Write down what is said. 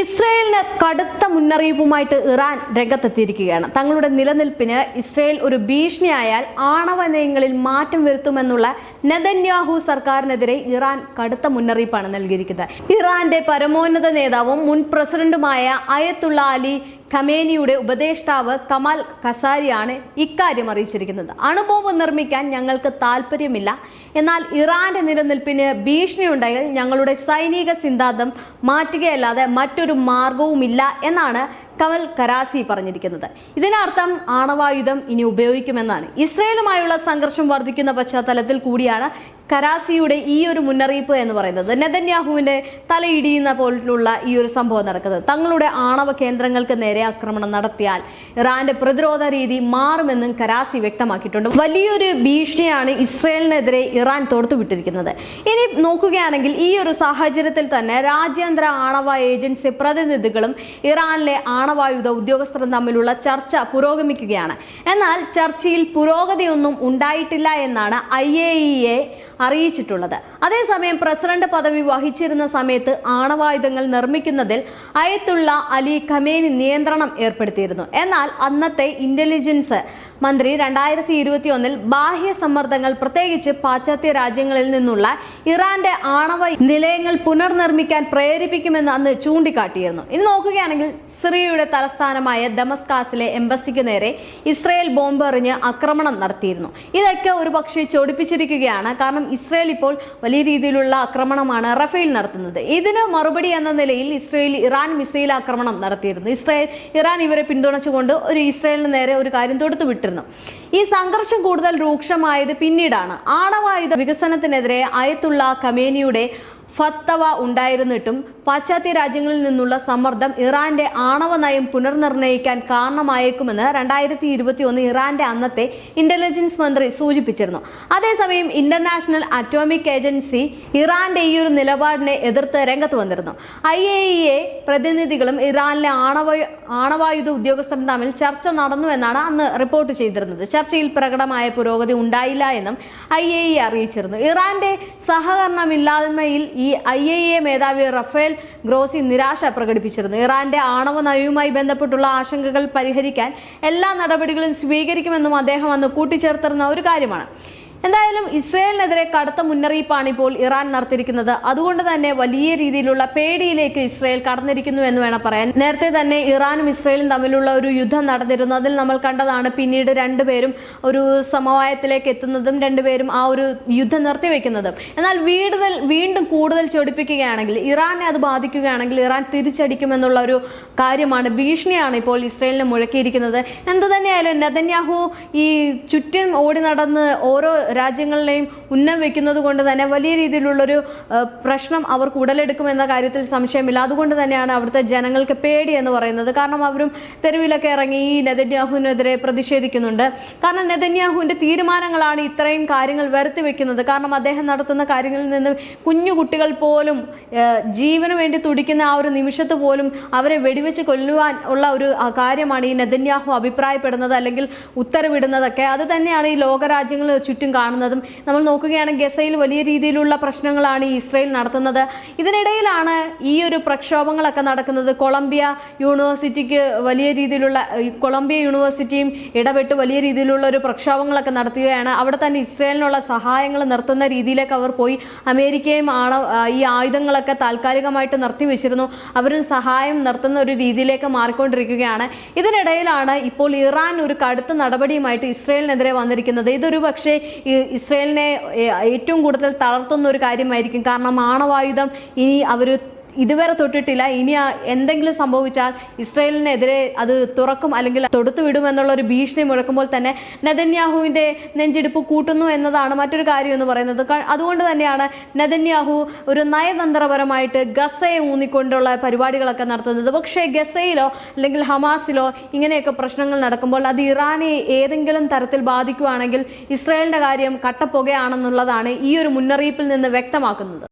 ഇസ്രയേലിന് കടുത്ത മുന്നറിയിപ്പുമായിട്ട് ഇറാൻ രംഗത്തെത്തിയിരിക്കുകയാണ്. തങ്ങളുടെ നിലനിൽപ്പിന് ഇസ്രയേൽ ഒരു ഭീഷണിയായാൽ ആണവ നയങ്ങളിൽ മാറ്റം വരുത്തുമെന്നുള്ള നെതന്യാഹു സർക്കാരിനെതിരെ ഇറാൻ കടുത്ത മുന്നറിയിപ്പാണ് നൽകിയിരിക്കുന്നത്. ഇറാന്റെ പരമോന്നത നേതാവും മുൻ പ്രസിഡന്റുമായ അയത്തുള്ള അലി ഖമേനിയുടെ ഉപദേഷ്ടാവ് കമാൽ കസാരിയാണ് ഇക്കാര്യം അറിയിച്ചിരിക്കുന്നത്. അണുബോംബ് നിർമ്മിക്കാൻ ഞങ്ങൾക്ക് താല്പര്യമില്ല എന്നാൽ ഇറാന്റെ നിലനിൽപ്പിന് ഭീഷണിയുണ്ടെങ്കിൽ ഞങ്ങളുടെ സൈനിക സിദ്ധാന്തം മാറ്റുകയല്ലാതെ മറ്റൊരു മാർഗവുമില്ല എന്നാണ് കമൽ കരാസി പറഞ്ഞിരിക്കുന്നത്. ഇതിനർത്ഥം ആണവായുധം ഇനി ഉപയോഗിക്കുമെന്നാണ്. ഇസ്രയേലുമായുള്ള സംഘർഷം വർദ്ധിക്കുന്ന പശ്ചാത്തലത്തിൽ കൂടിയാണ് കരാസിയുടെ ഈ ഒരു മുന്നറിയിപ്പ് എന്ന് പറയുന്നത് നെതന്യാഹുവിന്റെ തലയിടിയുന്ന പോലുള്ള ഈ ഒരു സംഭവം നടക്കുന്നത്. തങ്ങളുടെ ആണവ കേന്ദ്രങ്ങൾക്ക് നേരെ ആക്രമണം നടത്തിയാൽ ഇറാന്റെ പ്രതിരോധ രീതി മാറുമെന്നും കരാസി വ്യക്തമാക്കിയിട്ടുണ്ട്. വലിയൊരു ഭീഷണിയാണ് ഇസ്രയേലിനെതിരെ ഇറാൻ തോർത്തുവിട്ടിരിക്കുന്നത്. ഇനി നോക്കുകയാണെങ്കിൽ ഈ ഒരു സാഹചര്യത്തിൽ തന്നെ രാജ്യാന്തര ആണവ ഏജൻസി പ്രതിനിധികളും ഇറാനിലെ ആണവായുധ ഉദ്യോഗസ്ഥരും തമ്മിലുള്ള ചർച്ച പുരോഗമിക്കുകയാണ്. എന്നാൽ ചർച്ചയിൽ പുരോഗതിയൊന്നും ഉണ്ടായിട്ടില്ല എന്നാണ് ഐ എ അറിയിച്ചിട്ടുള്ളത്. അതേസമയം പ്രസിഡന്റ് പദവി വഹിച്ചിരുന്ന സമയത്ത് ആണവായുധങ്ങൾ നിർമ്മിക്കുന്നതിൽ അയത്തുള്ള അലി ഖമേനി നിയന്ത്രണം ഏർപ്പെടുത്തിയിരുന്നു. എന്നാൽ അന്നത്തെ ഇന്റലിജൻസ് മന്ത്രി രണ്ടായിരത്തി ഇരുപത്തി ഒന്നിൽ ബാഹ്യ സമ്മർദ്ദങ്ങൾ പ്രത്യേകിച്ച് പാശ്ചാത്യ രാജ്യങ്ങളിൽ നിന്നുള്ള ഇറാന്റെ ആണവ നിലയങ്ങൾ പുനർനിർമ്മിക്കാൻ പ്രേരിപ്പിക്കുമെന്ന് അന്ന് ചൂണ്ടിക്കാട്ടിയിരുന്നു. ഇന്ന് നോക്കുകയാണെങ്കിൽ സിറിയയുടെ തലസ്ഥാനമായ ദമസ്കാസിലെ എംബസിക്ക് നേരെ ഇസ്രയേൽ ബോംബ് എറിഞ്ഞ് ആക്രമണം നടത്തിയിരുന്നു. ഇതൊക്കെ ഒരുപക്ഷെ ചൊടിപ്പിച്ചിരിക്കുകയാണ്. കാരണം ഇസ്രയേൽ ഇപ്പോൾ വലിയ രീതിയിലുള്ള ആക്രമണമാണ് റഫേൽ നടത്തുന്നത്. ഇതിന് മറുപടി എന്ന നിലയിൽ ഇസ്രയേൽ ഇറാൻ മിസൈൽ ആക്രമണം നടത്തിയിരുന്നു. ഇസ്രായേൽ ഇറാൻ ഇവരെ പിന്തുണച്ചുകൊണ്ട് ഒരു ഇസ്രയേലിന് നേരെ ഒരു കാര്യം തൊടുത്തു വിട്ടിരുന്നു. ഈ സംഘർഷം കൂടുതൽ രൂക്ഷമായത് പിന്നീടാണ്. ആണവായുധ വികസനത്തിനെതിരെ അയത്തുള്ള കമേനിയുടെ ഫത്തവ ഉണ്ടായിരുന്നിട്ടും പാശ്ചാത്യ രാജ്യങ്ങളിൽ നിന്നുള്ള സമ്മർദ്ദം ഇറാന്റെ ആണവ നയം പുനർനിർണയിക്കാൻ കാരണമായേക്കുമെന്ന് രണ്ടായിരത്തി ഇരുപത്തി ഒന്ന് ഇറാന്റെ അന്നത്തെ ഇന്റലിജൻസ് മന്ത്രി സൂചിപ്പിച്ചിരുന്നു. അതേസമയം ഇന്റർനാഷണൽ അറ്റോമിക് ഏജൻസി ഇറാന്റെ ഈ ഒരു നിലപാടിനെ എതിർത്ത് രംഗത്ത് വന്നിരുന്നു. ഐ എ ഇ പ്രതിനിധികളും ഇറാനിലെ ആണവ ആണവായുധ ഉദ്യോഗസ്ഥരും തമ്മിൽ ചർച്ച നടന്നു എന്നാണ് അന്ന് റിപ്പോർട്ട് ചെയ്തിരുന്നത്. ചർച്ചയിൽ പ്രകടമായ പുരോഗതി ഉണ്ടായില്ല എന്നും ഐ എ ഇ അറിയിച്ചിരുന്നു. ഇറാന്റെ സഹകരണമില്ലായ്മയിൽ ഈ ഐ എ എ മേധാവി റഫേൽ ഗ്രോസി നിരാശ പ്രകടിപ്പിച്ചിരുന്നു. ഇറാന്റെ ആണവ നയവുമായി ബന്ധപ്പെട്ടുള്ള ആശങ്കകൾ പരിഹരിക്കാൻ എല്ലാ നടപടികളും സ്വീകരിക്കുമെന്നും അദ്ദേഹം അന്ന് കൂട്ടിച്ചേർത്തിരുന്ന ഒരു കാര്യമാണ്. എന്തായാലും ഇസ്രയേലിനെതിരെ കടുത്ത മുന്നറിയിപ്പാണ് ഇപ്പോൾ ഇറാൻ നടത്തിയിരിക്കുന്നത്. അതുകൊണ്ട് തന്നെ വലിയ രീതിയിലുള്ള പേടിയിലേക്ക് ഇസ്രയേൽ കടന്നിരിക്കുന്നു എന്ന് വേണം പറയാൻ. നേരത്തെ തന്നെ ഇറാനും ഇസ്രയേലും തമ്മിലുള്ള ഒരു യുദ്ധം നടന്നിരുന്നു. അതിൽ നമ്മൾ കണ്ടതാണ് പിന്നീട് രണ്ടുപേരും ഒരു സമവായത്തിലേക്ക് എത്തുന്നതും രണ്ടുപേരും ആ ഒരു യുദ്ധം നിർത്തിവെക്കുന്നതും. എന്നാൽ വീടുതൽ വീണ്ടും കൂടുതൽ ചൊടിപ്പിക്കുകയാണെങ്കിൽ ഇറാനെ അത് ബാധിക്കുകയാണെങ്കിൽ ഇറാൻ തിരിച്ചടിക്കുമെന്നുള്ള ഒരു കാര്യമാണ് ഭീഷണിയാണ് ഇപ്പോൾ ഇസ്രയേലിനെ മുഴക്കിയിരിക്കുന്നത്. എന്ത് തന്നെയായാലും നെതന്യാഹു ഈ ചുറ്റും ഓടി നടന്ന് ഓരോ രാജ്യങ്ങളിലെയും ഉന്നം വെക്കുന്നത് കൊണ്ട് തന്നെ വലിയ രീതിയിലുള്ളൊരു പ്രശ്നം അവർക്ക് ഉടലെടുക്കുമെന്ന കാര്യത്തിൽ സംശയമില്ല. അതുകൊണ്ട് തന്നെയാണ് അവിടുത്തെ ജനങ്ങൾക്ക് പേടി എന്ന് പറയുന്നത്. കാരണം അവരും തെരുവിലൊക്കെ ഇറങ്ങി ഈ നെതന്യാഹുവിനെതിരെ പ്രതിഷേധിക്കുന്നുണ്ട്. കാരണം നെതന്യാഹുവിന്റെ തീരുമാനങ്ങളാണ് ഇത്രയും കാര്യങ്ങൾ വരുത്തി വെക്കുന്നത്. കാരണം അദ്ദേഹം നടത്തുന്ന കാര്യങ്ങളിൽ നിന്ന് കുഞ്ഞു കുട്ടികൾ പോലും ജീവന് വേണ്ടി തുടിക്കുന്ന ആ ഒരു നിമിഷത്ത് പോലും അവരെ വെടിവെച്ച് കൊല്ലുവാൻ ഉള്ള ഒരു കാര്യമാണ് ഈ നെതന്യാഹു അഭിപ്രായപ്പെടുന്നത് അല്ലെങ്കിൽ ഉത്തരവിടുന്നതൊക്കെ. അത് തന്നെയാണ് ഈ ലോകരാജ്യങ്ങൾ ചുറ്റും കാണുന്നതും നമ്മൾ നോക്കുകയാണെങ്കിൽ ഗസയിൽ വലിയ രീതിയിലുള്ള പ്രശ്നങ്ങളാണ് ഇസ്രയേൽ നടത്തുന്നത്. ഇതിനിടയിലാണ് ഈ ഒരു പ്രക്ഷോഭങ്ങളൊക്കെ നടക്കുന്നത്. കൊളംബിയ യൂണിവേഴ്സിറ്റിക്ക് വലിയ രീതിയിലുള്ള കൊളംബിയ യൂണിവേഴ്സിറ്റിയും ഇടപെട്ട് വലിയ രീതിയിലുള്ള ഒരു പ്രക്ഷോഭങ്ങളൊക്കെ നടത്തുകയാണ്. അവിടെ തന്നെ ഇസ്രയേലിനുള്ള സഹായങ്ങൾ നിർത്തുന്ന രീതിയിലേക്ക് അവർ പോയി. അമേരിക്കയും ആണ് ഈ ആയുധങ്ങളൊക്കെ താൽക്കാലികമായിട്ട് നിർത്തിവെച്ചിരുന്നു. അവരും സഹായം നിർത്തുന്ന ഒരു രീതിയിലേക്ക് മാറിക്കൊണ്ടിരിക്കുകയാണ്. ഇതിനിടയിലാണ് ഇപ്പോൾ ഇറാൻ ഒരു കടുത്ത നടപടിയുമായിട്ട് ഇസ്രയേലിനെതിരെ വന്നിരിക്കുന്നത്. ഇതൊരു പക്ഷേ ഇസ്രയേലിനെ ഏറ്റവും കൂടുതൽ തളർത്തുന്ന ഒരു കാര്യമായിരിക്കും. കാരണം ആണവായുധം ഇനി അവർ ഇതുവരെ തൊട്ടിട്ടില്ല. ഇനി എന്തെങ്കിലും സംഭവിച്ചാൽ ഇസ്രയേലിനെതിരെ അത് തുറക്കും അല്ലെങ്കിൽ തൊടുത്തു വിടുമെന്നുള്ള ഒരു ഭീഷണി മുഴക്കുമ്പോൾ തന്നെ നദന്യാഹുവിന്റെ നെഞ്ചിടിപ്പ് കൂട്ടുന്നു എന്നതാണ് മറ്റൊരു കാര്യം എന്ന് പറയുന്നത് അതുകൊണ്ട് തന്നെയാണ് നദന്യാഹു ഒരു നയതന്ത്രപരമായിട്ട് ഗസയെ ഊന്നിക്കൊണ്ടുള്ള പരിപാടികളൊക്കെ നടത്തുന്നത്. പക്ഷേ ഗസയിലോ അല്ലെങ്കിൽ ഹമാസിലോ ഇങ്ങനെയൊക്കെ പ്രശ്നങ്ങൾ നടക്കുമ്പോൾ അത് ഇറാനെ ഏതെങ്കിലും തരത്തിൽ ബാധിക്കുകയാണെങ്കിൽ ഇസ്രയേലിന്റെ കാര്യം കട്ടപ്പുകയാണെന്നുള്ളതാണ് ഈ ഒരു മുന്നറിയിപ്പിൽ നിന്ന് വ്യക്തമാക്കുന്നത്.